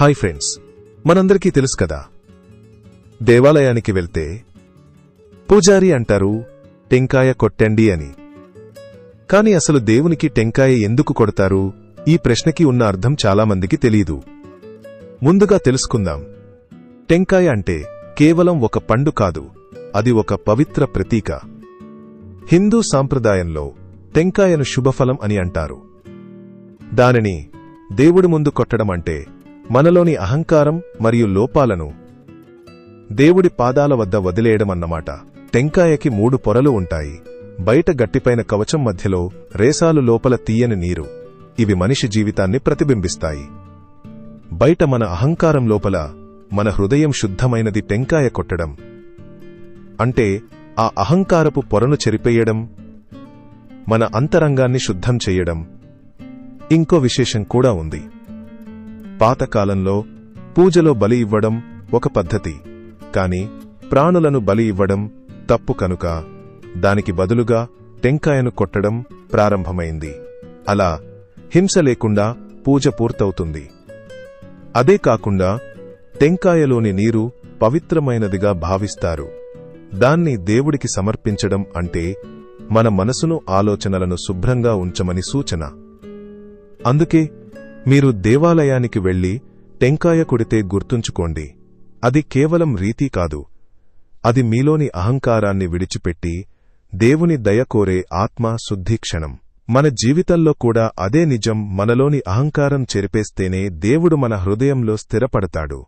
Hi friends మనందరికీ తెలుసు కదా. దేవాలయానికి వెళ్తే పూజారి అంటారు టెంకాయ కొట్టండి అని. కాని అసలు దేవునికి టెంకాయ ఎందుకు కొడతారు? ఈ ప్రశ్నకి ఉన్న అర్థం చాలామందికి తెలీదు. ముందుగా తెలుసుకుందాం. టెంకాయ అంటే కేవలం ఒక పండు కాదు అది ఒక పవిత్ర ప్రతీక. హిందూ సాంప్రదాయంలో టెంకాయను శుభఫలం అని అంటారు. దానిని దేవుడి ముందు కొట్టడం అంటే మనలోని అహంకారం మరియు లోపాలను దేవుడి పాదాల వద్ద వదిలేయడమన్నమాట. టెంకాయకి మూడు పొరలు ఉంటాయి. బయట గట్టిపైన కవచం మధ్యలో రేసాలు లోపల తీయని నీరు. ఇవి మనిషి జీవితాన్ని ప్రతిబింబిస్తాయి. బయట మన అహంకారం లోపల మన హృదయం శుద్ధమైనది టెంకాయ కొట్టడం. అంటే ఆ అహంకారపు పొరను చెరిపేయడం మన అంతరంగాన్ని శుద్ధం చెయ్యడం ఇంకో విశేషం కూడా ఉంది. పాతకాలంలో పూజలో బలి ఇవ్వడం ఒక పద్ధతి. కాని ప్రాణులను బలి ఇవ్వడం తప్పు కనుక దానికి బదులుగా టెంకాయను కొట్టడం ప్రారంభమైంది. అలా హింస లేకుండా పూజ పూర్తవుతుంది. అదే కాకుండా టెంకాయలోని నీరు పవిత్రమైనదిగా భావిస్తారు. దాన్ని దేవుడికి సమర్పించడం అంటే మన మనసును ఆలోచనలను శుభ్రంగా ఉంచమని సూచన. అందుకే మీరు దేవాలయానికి వెళ్ళి టెంకాయ కొడితే గుర్తుంచుకోండి. అది కేవలం రీతి కాదు. అది మీలోని అహంకారాన్ని విడిచిపెట్టి దేవుని దయ కోరే ఆత్మ శుద్ధి క్షణం. మన జీవితంలో కూడా అదే నిజం మనలోని అహంకారం చెరిపేస్తేనే దేవుడు మన హృదయంలో స్థిరపడతాడు.